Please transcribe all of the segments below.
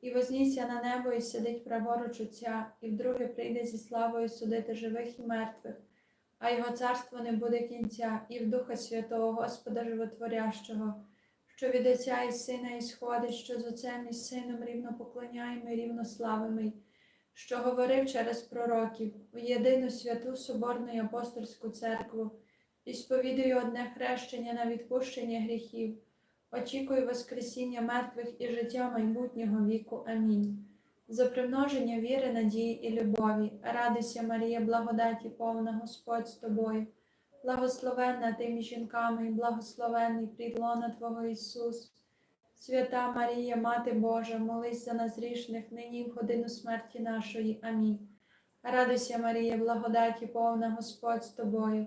І вознісся на небо і сидить праворуч Отця, і вдруге прийде зі славою судити живих і мертвих, а його царство не буде кінця, і в Духа Святого Господа Животворящого, що від Отця і Сина ісходить, що з Отцем і Сином рівно поклоняємо і рівно славимо, й, що говорив через пророків у єдину святу Соборну і апостольську церкву, і сповідую одне хрещення на відпущення гріхів. Очікую Воскресіння мертвих і життя майбутнього віку. Амінь. За примноження віри, надії і любові, радуйся, Марія, благодаті повна Господь з тобою, благословенна ти між жінками, і благословенний плід лона Твого Ісус. Свята Марія, Мати Божа, молись за нас грішних, нині в годину смерті нашої. Амінь. Радуйся, Марія, благодаті повна Господь з тобою.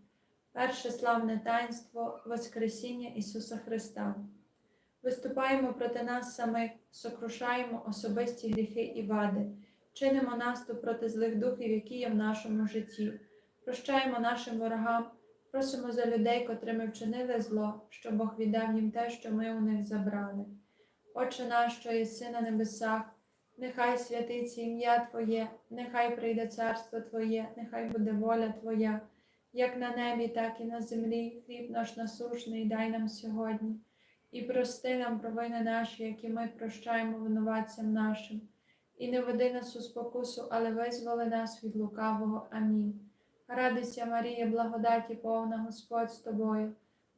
Перше славне таїнство Воскресіння Ісуса Христа. Виступаємо проти нас самих, сокрушаємо особисті гріхи і вади, чинимо наступ проти злих духів, які є в нашому житті, прощаємо нашим ворогам, просимо за людей, котрими вчинили зло, що Бог віддав їм те, що ми у них забрали. Отче наш, що єси на небесах, нехай святиться ім'я Твоє, нехай прийде царство Твоє, нехай буде воля Твоя як на небі, так і на землі, хліб наш насушний дай нам сьогодні, і прости нам провини наші, які ми прощаємо винуватцям нашим, і не веди нас у спокусу, але визволи нас від лукавого. Амінь. Радуйся, Марія, благодаті повна Господь з тобою,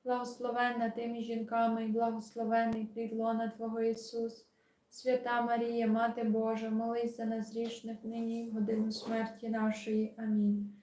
благословенна ти між жінками, і благословений плід лона Твого Ісус. Свята Марія, Мати Божа, молись за нас грішних нині в годину смерті нашої. Амінь.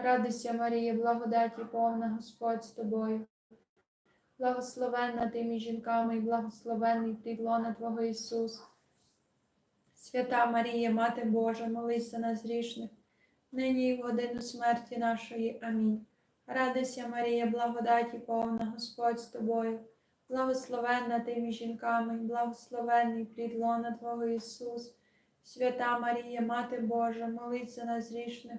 Радуйся, Марія, благодаті повна Господь з тобою. Благословенна ти між жінками і благословенний лона Твого Ісус. Свята Марія, Мати Божа, молись за нас грішних, нині і в годину смерті нашої. Амінь. Радуйся, Марія, благодаті повна Господь з тобою. Благословенна ти між жінками і благословенний плід Твого Ісус. Свята Марія, Мати Божа, молись за нас грішних,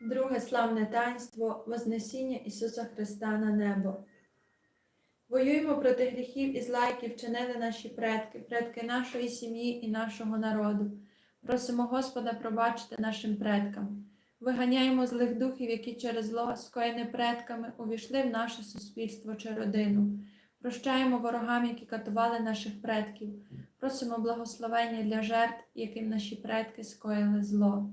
Друге славне таїнство Вознесіння Ісуса Христа на небо. Воюємо проти гріхів і зла, які вчинили наші предки, предки нашої сім'ї і нашого народу. Просимо Господа пробачити нашим предкам. Виганяємо злих духів, які через зло, скоєне предками, увійшли в наше суспільство чи родину. Прощаємо ворогам, які катували наших предків. Просимо благословення для жертв, яким наші предки скоїли зло.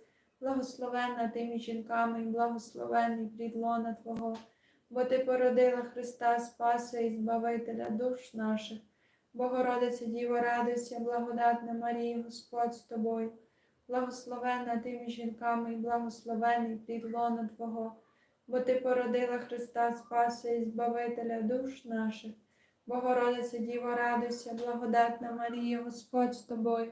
благословенна ти між жінками, і благословений плід лона Твого, бо Ти породила Христа Спаса і Збавителя душ наших. Богородице Діво, радуйся, благодатна Марія, Господь з тобою, благословенна ти між жінками, і благословений плід лона Твого, бо Ти породила Христа Спаса і Збавителя душ наших. Богородице Діво, радуйся, благодатна Марія, Господь з тобою,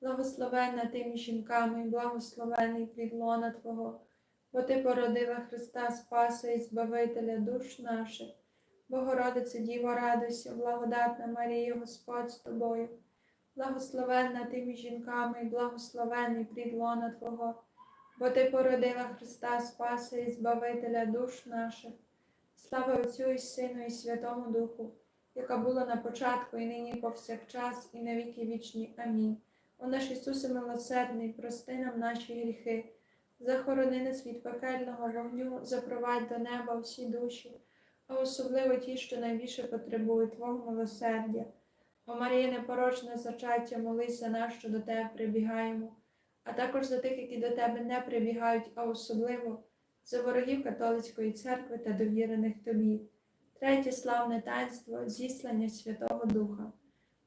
благословенна ти між жінками, благословений плід лона Твого, бо Ти породила Христа Спаса і Збавителя душ наших. Богородице Діво, радуйся, благодатна Марія, Господь з тобою, благословенна ти між жінками, і благословений плід лона Твого, бо Ти породила Христа Спаса і Збавителя душ наших. Слава Отцю і Сину, і Святому Духу яка була на початку, і нині, повсякчас, і на віки вічні. Амінь. О наш Ісусе милосердний, прости нам наші гріхи, захорони нас від пекельного вогню, запровадь до неба всі душі, а особливо ті, що найбільше потребують Твого милосердя. О Марія, непорочне зачаття, молись за нас, що до Тебе прибігаємо, а також за тих, які до Тебе не прибігають, а особливо за ворогів католицької церкви та довірених Тобі. Третє славне таїнство зіслання Святого Духа.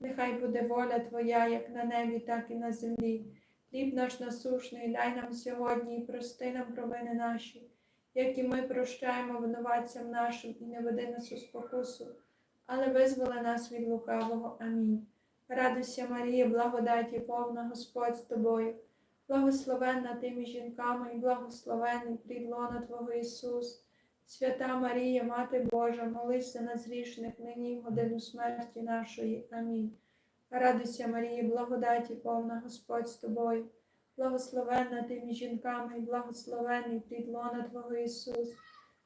нехай буде воля Твоя, як на небі, так і на землі. Хліб наш насушний, дай нам сьогодні і прости нам провини наші, як і ми прощаємо винуватцям нашим, і не веди нас у спокусу, але визволи нас від лукавого. Амінь. Радуйся, Марія, благодаті повна Господь з тобою, благословенна ти між жінками і благословений плід лона Твого Ісус. Свята Марія, Мати Божа, молися нас грішних нині в годину смерті нашої. Амінь. Радуйся, Марія, благодаті повна Господь з тобою, благословенна ти між жінками і благословений плід лона Твого Ісус.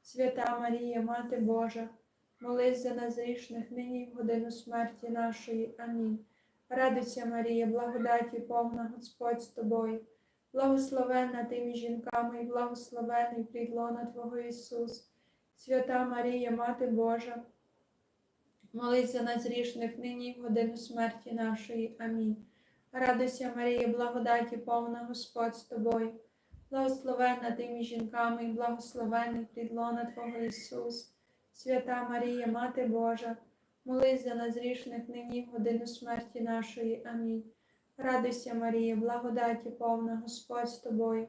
Свята Марія, Мати Божа, молись за нас грішних нині в годину смерті нашої. Амінь. Радуйся, Марія, благодаті повна Господь з тобою, благословенна ти між жінками і благословений плід лона Твого Ісус. Свята Марія, Мати Божа, молись за нас грішних нині в годину смерті нашої. Амінь. Радуйся, Марія, благодаті повна Господь з тобою, благословенна ти між жінками і благословений лона Твого Ісус. Свята Марія, Мати Божа, молись за нас грішних нині в годину смерті нашої. Амінь. Радуйся, Марія, благодаті повна Господь з тобою,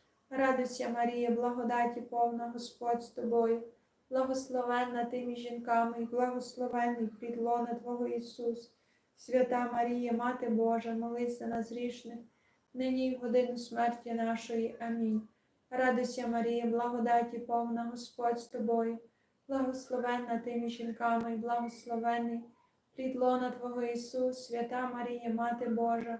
Радуйся, Марія, благодаті повна Господь з тобою, благословенна ти між жінками і благословений плід лона Твого Ісус. Свята Марія, Мати Божа, молись за нас грішних, нині й в годину смерті нашої. Амінь. Радуйся, Марія, благодаті повна Господь з тобою, благословенна ти між жінками і благословений плід лона Твого Ісус, свята Марія, Мати Божа,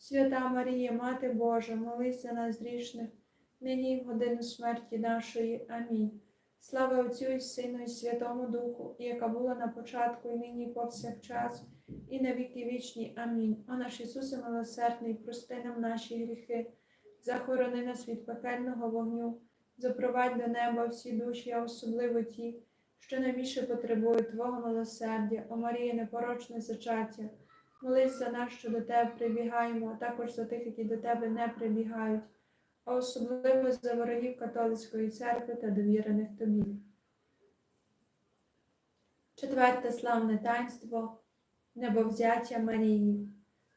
Свята Марія, Мати Божа, молись за нас грішних, нині й в годину смерті нашої. Амінь. Слава Отцю і Сину, і Святому Духу, яка була на початку, і нині, і повсякчас, і на віки вічні. Амінь. О наш Ісусе милосердний, прости нам наші гріхи, захорони нас від пекельного вогню, запровадь до неба всі душі, а особливо ті, що найбільше потребують Твого милосердя, о Марія, непорочне зачаття. Молись за нас, що до Тебе прибігаємо, а також за тих, які до Тебе не прибігають, а особливо за ворогів католицької церкви та довірених Тобі. Четверте славне таїнство Небовзяття Марії.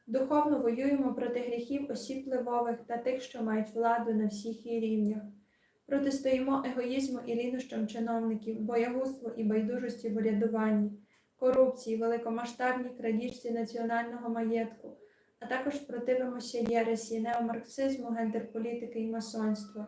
Духовно воюємо проти гріхів осіб впливових та тих, що мають владу на всіх її рівнях. Протистоїмо егоїзму і лінощам чиновників, боягузтву і байдужості в урядуванні, корупції, великомасштабній крадіжці національного маєтку, а також противимося єресі, неомарксизму, гендерполітики і масонства.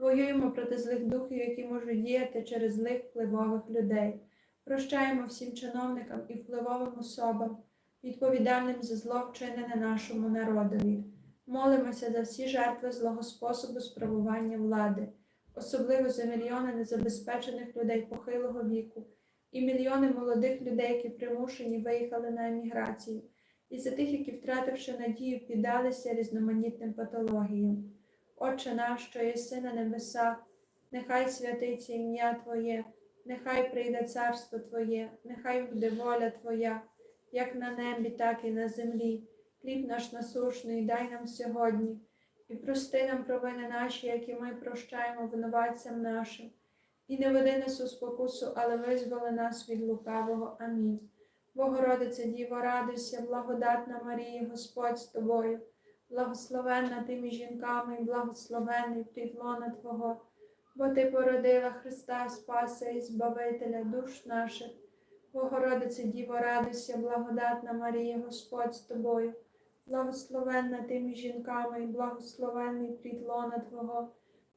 Воюємо проти злих духів, які можуть діяти через злих впливових людей. Прощаємо всім чиновникам і впливовим особам, відповідальним за зло вчинене нашому народові. Молимося за всі жертви злого способу справування влади, особливо за мільйони незабезпечених людей похилого віку і мільйони молодих людей, які примушені виїхали на еміграцію, і за тих, які, втративши надію, піддалися різноманітним патологіям. Отче наш, що єси на небесах, нехай святиться ім'я Твоє, нехай прийде царство Твоє, нехай буде воля Твоя, як на небі, так і на землі. Хліб наш насушний, дай нам сьогодні, і прости нам провини наші, які ми прощаємо винуватцям нашим. І не веди нас у спокусу, але визволи нас від лукавого. Амінь. Богородице Діво, радуйся, благодатна Марія, Господь з тобою, благословенна ти між жінками, і благословенний плід Твого, бо Ти породила Христа Спаса і Збавителя душ наших. Богородице Діво, радуйся, благодатна Марія, Господь з тобою, благословенна ти між жінками, і благословенний плід Твого,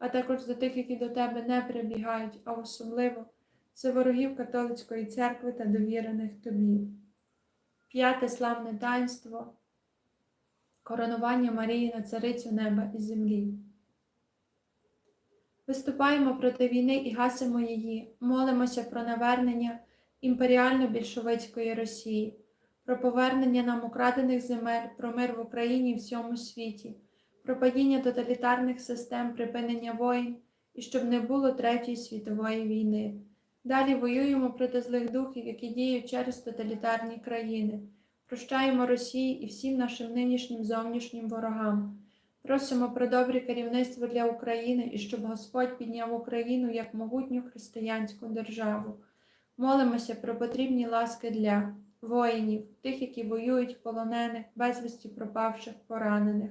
а також за тих, які до Тебе не прибігають, а особливо за ворогів католицької церкви та довірених тобі. П'яте славне таїнство коронування Марії на царицю неба і землі. Виступаємо проти війни і гасимо її, молимося про навернення імперіально-більшовицької Росії, про повернення нам украдених земель, про мир в Україні і всьому світі, про падіння тоталітарних систем, припинення воїн і щоб не було Третьої світової війни. Далі воюємо проти злих духів, які діють через тоталітарні країни. Прощаємо Росії і всім нашим нинішнім зовнішнім ворогам. Просимо про добре керівництво для України і щоб Господь підняв Україну як могутню християнську державу. Молимося про потрібні ласки для воїнів, тих, які воюють, полонених, безвісті пропавших, поранених,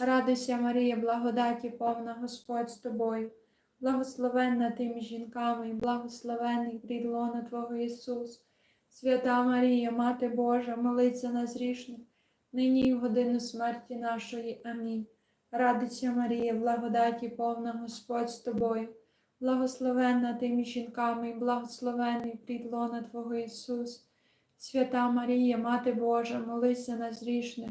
Радуйся, Марія, благодаті повна Господь з тобою. Благословенна ти між жінками, і благословений плід лона Твого Ісус. Свята Марія, Мати Божа, молись за нас грішних, нині і в годину смерті нашої. Амінь. Радуйся, Марія, благодаті повна Господь з тобою. Благословенна ти між жінками, і благословений плід лона Твого Ісус. Свята Марія, Мати Божа, молись за нас грішних,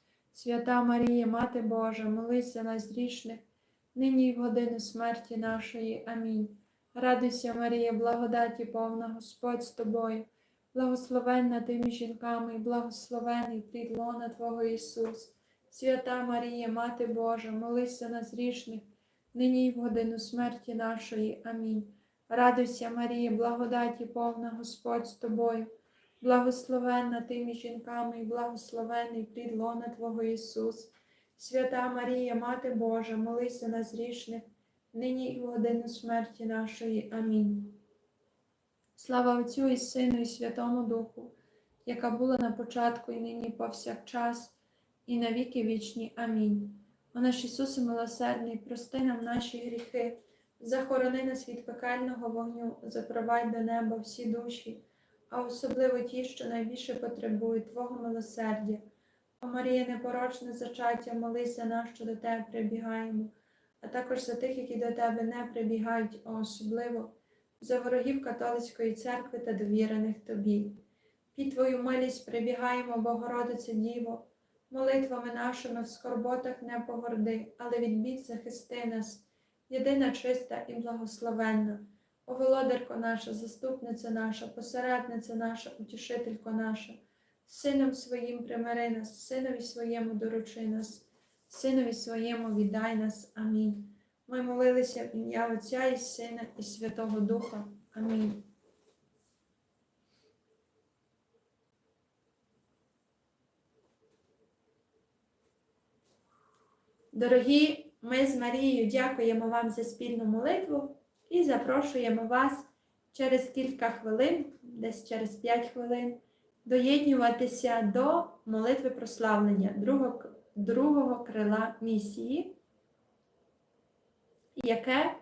Свята Марія, Мати Божа, молись за нас грішних, нині і в годину смерті нашої. Амінь. Радуйся, Марія, благодаті повна Господь з тобою. Благословенна ти між жінками, благословений плід лона Твого Ісус. Свята Марія, Мати Божа, молись за нас грішних, нині і в годину смерті нашої. Амінь. Радуйся, Марія, благодаті повна Господь з тобою. Благословенна ти між жінками, і благословений плід лона Твого Ісус. Свята Марія, Мати Божа, молись за нас грішних, нині і в годину смерті нашої. Амінь. Слава Отцю і Сину, і Святому Духу, яка була на початку і нині повсякчас, і на віки вічні. Амінь. О наш Ісусе милосердний, прости нам наші гріхи, захорони нас від пекельного вогню, запровадь до неба всі душі, а особливо ті, що найбільше потребують Твого милосердя. О Марія, непорочне зачаття, молись за нас, що до Тебе прибігаємо, а також за тих, які до Тебе не прибігають, а особливо за ворогів католицької церкви та довірених Тобі. Під Твою милість прибігаємо, Богородице Діво, молитвами нашими в скорботах не погорди, але від бід захисти нас, єдина чиста і благословенна. О, володарко наша, заступниця наша, посередниця наша, утішителько наша, сином своїм примири нас, синові своєму доручи нас, синові своєму віддай нас. Амінь. Ми молилися в ім'я Отця і Сина, і Святого Духа. Амінь. Дорогі, ми з Марією дякуємо вам за спільну молитву і запрошуємо вас через кілька хвилин, десь через 5 хвилин, доєднюватися до молитви прославлення другого, другого крила місії яке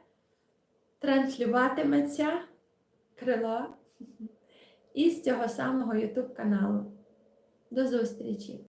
транслюватиметься крило із цього самого YouTube каналу. До зустрічі!